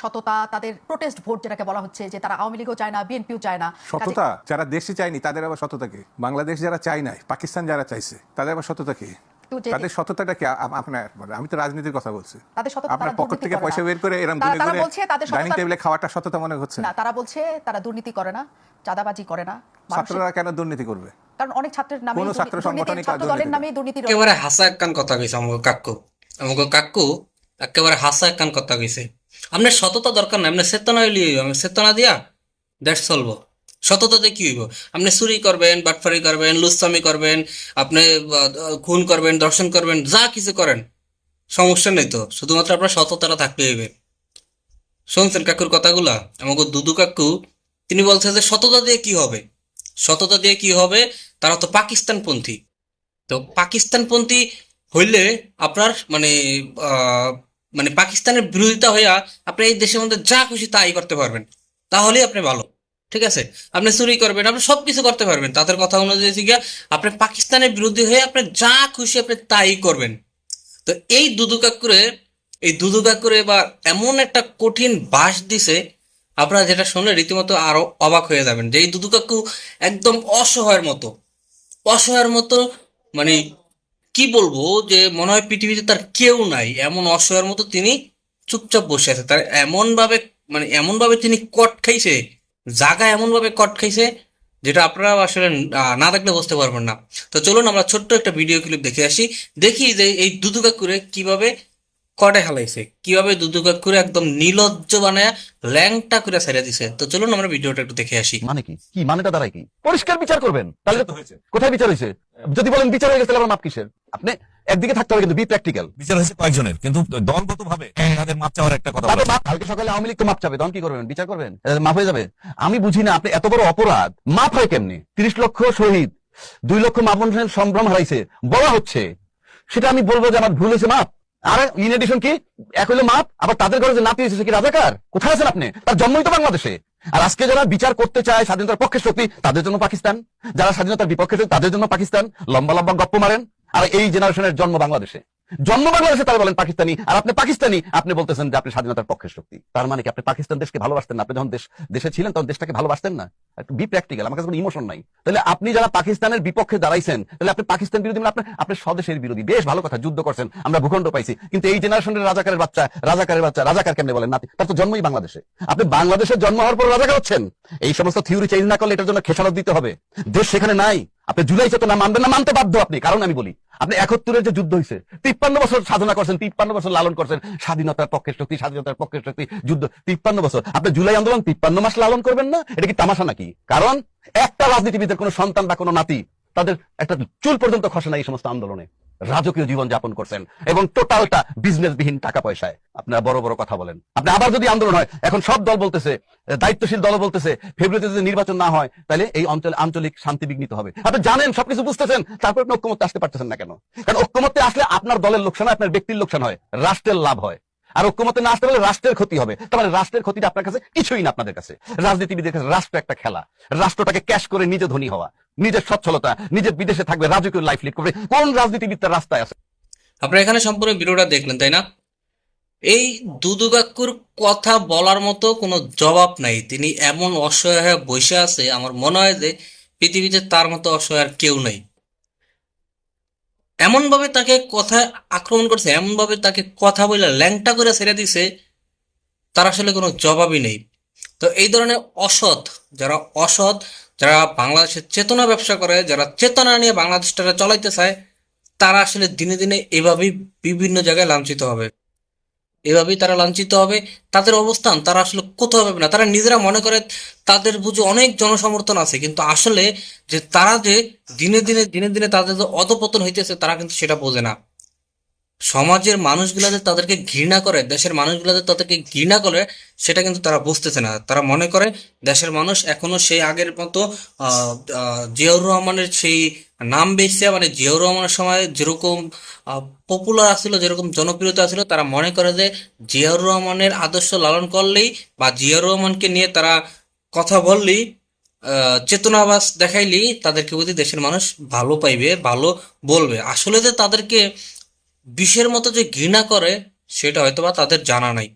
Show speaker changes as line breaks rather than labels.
সততা তাদের protest vote যেটাকে বলা হচ্ছে যে তারা আওয়ামী লীগও চায় না বিএনপিও চায় না।
সততা? যারা দেশে চায়নি তাদের আবার সততা কি? বাংলাদেশ যারা চায় নাই পাকিস্তান যারা চাইছে তাদের আবার সততা কি? তাদের সততাটা কি আপনার আমি তো রাজনীতির কথা বলছি। আপনার পকেট থেকে পয়সা বের করে এরকম
বলছে তাদের
ডাইনিং টেবিলে খাওয়াটা সততা মনে হচ্ছে
না। তারা বলছে তারা দুর্নীতি করে না চাঁদাবাজি করে না।
ছাত্ররা কেন দুর্নীতি করবে?
কারণ অনেক ছাত্রের নামে
কোনো ছাত্র সংগঠনই
দলের নামে দুর্নীতি।
একেবারে হাসা একখান কথা কইছে আমাকে কাকু। আমাকে কাকু একেবারে হাসা কথা কইছে। আপনার সততা দরকার নাই। আপনার চেতনা হইলে হইব। আমি চেতনা দিয়া দেশ চলবো। সততাতে কি হইব? আপনি চুরি করবেন, বাটফারি করবেন লুচ্ছামি করবেন, আপনি খুন করবেন দর্শন করবেন, যা কিছু করেন। সমস্যা নেই তো। শুধুমাত্র আপনার সততাটা থাকতে হইবে শুনছেন কাকুর কথাগুলা? আমাকে দুদু কাকু, তিনি বলছে যে সততা দিয়ে কি হবে? সততা দিয়ে কি হবে? তারা তো পাকিস্তানপন্থী। তো পাকিস্তানপন্থী হইলে আপনার মানে মানে পাকিস্তানের বিরোধিতা হইয়া আপনি এই দেশের মধ্যে যা খুশি তাই করতে পারবেন। তাহলেই আপনি ভালো। ঠিক আছে? আপনি চুরি করবেন, আপনি সবকিছু করতে পারবেন। তাদের কথা অনুযায়ী গিয়া, আপনি পাকিস্তানের বিরোধী হয়ে আপনি যা খুশি আপনি তাই করবেন। তো এই দুদু কাকুরে এই দুদু কাকুরে বা এমন একটা কঠিন বাস দিছে, আপনারা যেটা শুনলে রীতিমতো আরও অবাক হয়ে যাবেন যে এই দুদু কাকু একদম অসহায়ের মতো। অসহায়ের মতো মানে কি বলব যে মনে হয় পৃথিবীতে তার কেউ নাই এমন অসহায়ের মতো তিনি চুপচাপ বসে আছে। তার এমন ভাবে মানে এমন ভাবে তিনি কট খাইছে জাগা এমন ভাবে কট খাইছে যেটা আপনারা আসলে না দেখলে বুঝতে পারবেন না। তো চলুন আমরা ছোট্ট একটা ভিডিও ক্লিপ দেখে আসি। দেখি যে এই দুদু কাকুরে কীভাবে কটে হালাইছে কীভাবে দুদু কাকুরে একদম নিলজ্জ বানায় ল্যাংটা করে ছেড়ে দিছে। তো চলুন আমরা ভিডিওটা একটু দেখে আসি।
মানে কি? কি? মানেটা দাঁড়ায় কি? পরিষ্কার বিচার করবেন। তাহলে তো হয়েছে। কোথায় বিচার হয়েছে যদি বলেন বিচার হয়ে গেছে তাহলে আবার মাপ কিসের? আপনি একদিকে থাকতে হবে কিন্তু বি প্র্যাকটিক্যাল
বিচার হয়েছে কয়েকজনের কিন্তু দলগত ভাবে তাদের মাপ চাওয়ার একটা কথা
তারপর মাপ কালকে সকালে আওয়ামী লীগ তো মাপ চাবে তখন কি করবেন? বিচার করবেন? মাপ হয়ে যাবে? আমি বুঝি না আপনি এত বড় অপরাধ মাপ হয় কেমনি? তিরিশ লক্ষ শহীদ দুই লক্ষ মাপন সম্ভ্রম হারাইছে বলা হচ্ছে। সেটা আমি বলব যে আমার ভুল হয়েছে মাপ। আর ইন এডিশন কি? এক হইল মাপ আবার তাদের ঘরে যে নাতি হয়েছে কি রাজাকার? কোথায় আছেন আপনি? তার জন্মই তো বাংলাদেশে। আর আজকে যারা বিচার করতে চায় স্বাধীনতার পক্ষে শক্তি তাদের জন্য পাকিস্তান। যারা স্বাধীনতার বিপক্ষে তাদের জন্য পাকিস্তান। লম্বা লম্বা গপ্প মারেন। আর এই জেনারেশনের জন্ম বাংলাদেশে। জন্ম বাংলাদেশে তারা বলেন পাকিস্তানি, আর আপনি পাকিস্তানি, আপনি বলতেছেন যে আপনি স্বাধীনতার পক্ষের শক্তি। তার মানে কি আপনি পাকিস্তান দেশকে ভালোবাসতেন না? আপনি যখন দেশ, দেশে ছিলেন, তখন দেশটাকে ভালোবাসতেন না? একটু বি প্র্যাকটিক্যাল আমার কাছে কোনো ইমোশন নাই। তাহলে আপনি যারা পাকিস্তানের বিপক্ষে দাঁড়াইছেন, তাহলে আপনি পাকিস্তান বিরোধী মানে আপনি আপনি স্বদেশের বিরোধী। বেশ ভালো কথা, যুদ্ধ করছেন, আমরা ভূখণ্ড পাইছি। কিন্তু এই জেনারেশনের রাজাকারের বাচ্চা রাজাকারের বাচ্চা, রাজাকার কেমনে বলেন? না তার তো জন্মই বাংলাদেশে। আপনি বাংলাদেশের জন্ম হওয়ার পর রাজাকার হচ্ছেন। এই সমস্ত থিওরি চেঞ্জ না করলে এটার জন্য খেসারত দিতে হবে। দেশ সেখানে নাই। আপনি জুলাই চেতনা মানবেন না, মানতে বাধ্য আপনি, কারণ আমি বলি। আপনি একাত্তরের যে যুদ্ধ হয়েছে তিপ্পান্ন বছর সাধনা করছেন, তিপ্পান্ন বছর লালন করছেন, স্বাধীনতার পক্ষের শক্তি, স্বাধীনতার পক্ষের শক্তি, যুদ্ধ, তিপ্পান্ন বছর। আপনি জুলাই আন্দোলন তিপ্পান্ন মাস লালন করবেন না? এটা কি তামাশা নাকি? কারণ একটা রাজনীতিবিদের কোনো সন্তান বা কোনো নাতি, তাদের একটা চুল পর্যন্ত খসে না এই সমস্ত আন্দোলনে। রাজকীয় জীবন যাপন করছেন এবং টোটালটা বিজনেস বিহীন টাকা পয়সায় আপনারা বড় বড় কথা বলেন। আপনি আবার যদি আন্দোলন হয়, এখন সব দল বলতেছে, দায়িত্বশীল দল বলতেছে, ফেব্রুয়ারিতে যদি নির্বাচন না হয়, তাহলে এই অঞ্চলে আঞ্চলিক শান্তি বিঘ্নিত হবে। আপনি জানেন, সবকিছু বুঝতেছেন, তারপর আপনি ঐক্যমত্যে আসতে পারতেছেন না কেন? কারণ ঐক্যমত্যে আসলে আপনার দলের লোকসান আপনার ব্যক্তির লোকসান হয়, রাষ্ট্রের লাভ হয়। আর ঐক্যমতে না আসতে পারলে রাষ্ট্রের ক্ষতি হবে। তার মানে রাষ্ট্রের ক্ষতিটা আপনার কাছে কিছুই না আপনাদের কাছে। রাজনীতিবিদের কাছে রাষ্ট্র একটা খেলা। রাষ্ট্রটাকে ক্যাশ করে নিজে ধনী হওয়া। নিজের সচ্ছলতা, নিজের বিদেশে থাকবে, রাজকীয় লাইফ লিড করবে। কোন রাজনীতিবিদ তার রাস্তায় আছে?
আপনারা এখানে সম্পূর্ণ ভিডিওটা দেখলেন, তাই না? এই দুদু কাকুর কথা বলার মতো কোনো জবাব নাই। তিনি এমন অসহায় হয়ে বসে আছে, আমার মনে হয় যে পৃথিবীতে তার মতো অসহায় কেউ নাই। এমন ভাবে তাকে কথা আক্রমণ করছে, এমনভাবে তাকে কথা বলে ল্যাংটা করে ছেড়ে দিছে, তার আসলে কোনো জবাবই নেই। তো এই ধরনের অসৎ, যারা অসৎ, যারা বাংলাদেশের চেতনা ব্যবসা করে, যারা চেতনা নিয়ে বাংলাদেশটা চলাইতে চায়, তারা আসলে দিনে দিনে এভাবেই বিভিন্ন জায়গায় লাঞ্ছিত হবে। এভাবেই তারা লাঞ্ছিত হবে। তাদের অবস্থান তারা আসলে কোথাও পাবে না। তারা নিজেরা মনে করে তাদের বুঝে অনেক জনসমর্থন আছে। কিন্তু আসলে যে তারা যে দিনে দিনে দিনে দিনে তাদের যে অধপতন হইতেছে, তারা কিন্তু সেটা বোঝে না। সমাজের মানুষগুলা যে তাদেরকে ঘৃণা করে, দেশের মানুষগুলা যে তাদেরকে ঘৃণা করে, সেটা কিন্তু তারা বুঝতেছে না। তারা মনে করে দেশের মানুষ এখনও সেই আগের মতো জিয়াউর রহমানের সেই নাম বেশছে মানে জিয়াউর রহমানের সময় যেরকম পপুলার আছিল যেরকম জনপ্রিয়তা ছিল তারা মনে করে যে জিয়াউর রহমানের আদর্শ লালন করলেই বা জিয়াউর রহমানকে নিয়ে তারা কথা বললেই চেতনাবাস দেখাইলেই তাদেরকে বুঝি দেশের মানুষ ভালো পাইবে, ভালো বলবে। আসলে যে তাদেরকে বিষের মতো যে ঘৃণা করে, সেটা হয়তো বা তাদের জানা নাই।